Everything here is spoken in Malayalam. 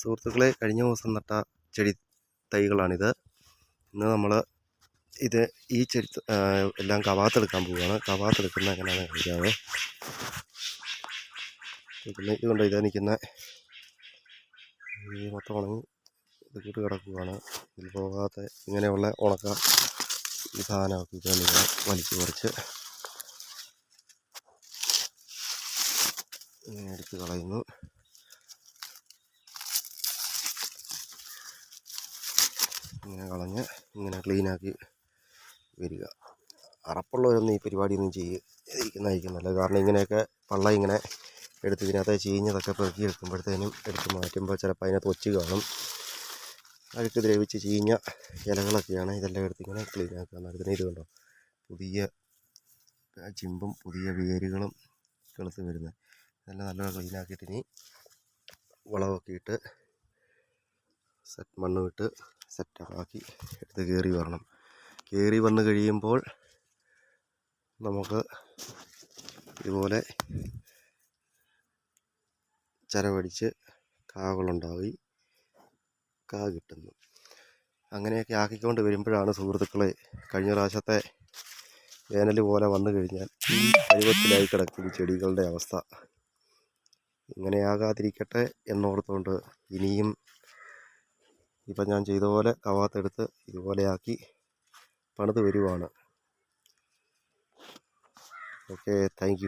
സുഹൃത്തുക്കളെ കഴിഞ്ഞ ദിവസം നട്ട ചെടി തൈകളാണിത്. ഇന്ന് നമ്മൾ ഇത് ഈ ചെടി എല്ലാം കവാത്തെടുക്കാൻ പോവുകയാണ്. കവാത്തെടുക്കുന്ന എങ്ങനെയാണ് കാണിക്കാവേ. പിന്നെ ഇതുകൊണ്ട് ഇതാ നിൽക്കുന്ന ഈ മൊത്തം ഉണങ്ങി ഇത് കൂട്ട് കിടക്കുകയാണ് ഇതിൽ പോകാത്ത ഇങ്ങനെയുള്ള ഉണക്ക ഈ സാധനമൊക്കെ ഇത് ഇങ്ങനെ വലിച്ചു കുറച്ച് ഇങ്ങനെ എടുത്ത് കളയുന്നു. ഇങ്ങനെ കളഞ്ഞ് ഇങ്ങനെ ക്ലീനാക്കി വരിക. അറപ്പുള്ളവരൊന്നും ഈ പരിപാടിയൊന്നും ചെയ്യുന്നതായിരിക്കും നല്ലത്. കാരണം ഇങ്ങനെയൊക്കെ പള്ള ഇങ്ങനെ എടുത്ത് ഇതിനകത്ത് ചീഞ്ഞതൊക്കെ പെറുക്കി എടുക്കുമ്പോഴത്തേനും എടുത്ത് മാറ്റുമ്പോൾ ചിലപ്പോൾ അതിനകത്ത് ഒച്ച് കാണും. അഴുക്ക് ദ്രവിച്ച് ചീഞ്ഞ ഇലകളൊക്കെയാണ് ഇതെല്ലാം എടുത്ത് ഇങ്ങനെ ക്ലീൻ ആക്കുക ഇത് കണ്ടോ? പുതിയ ചിമ്പും പുതിയ വേരുകളും കിളുത്ത് വരുന്നത്. ഇതെല്ലാം നല്ലോണം ക്ലീൻ ആക്കിയിട്ട് ഇനി വളമൊക്കെ ഇട്ട് സെറ്റ് മണ്ണും ഇട്ട് സെറ്റപ്പാക്കി എടുത്ത് കയറി വരണം. കയറി വന്ന് കഴിയുമ്പോൾ നമുക്ക് ഇതുപോലെ ചരവടിച്ച് കാകളുണ്ടായി കാ കിട്ടുന്നു. അങ്ങനെയൊക്കെ ആക്കിക്കൊണ്ട് വരുമ്പോഴാണ് സുഹൃത്തുക്കളെ കഴിഞ്ഞ പ്രാവശ്യത്തെ വേനൽ പോലെ വന്നു കഴിഞ്ഞാൽ പരുവത്തിലായി കിടക്കും ചെടികളുടെ അവസ്ഥ ഇങ്ങനെയാകാതിരിക്കട്ടെ എന്നോർത്തുകൊണ്ട് ഇനിയും ഇപ്പം ഞാൻ ചെയ്ത പോലെ കവാത്തെടുത്ത് ഇതുപോലെയാക്കി പണിത് വരുവാണ്. Okay thank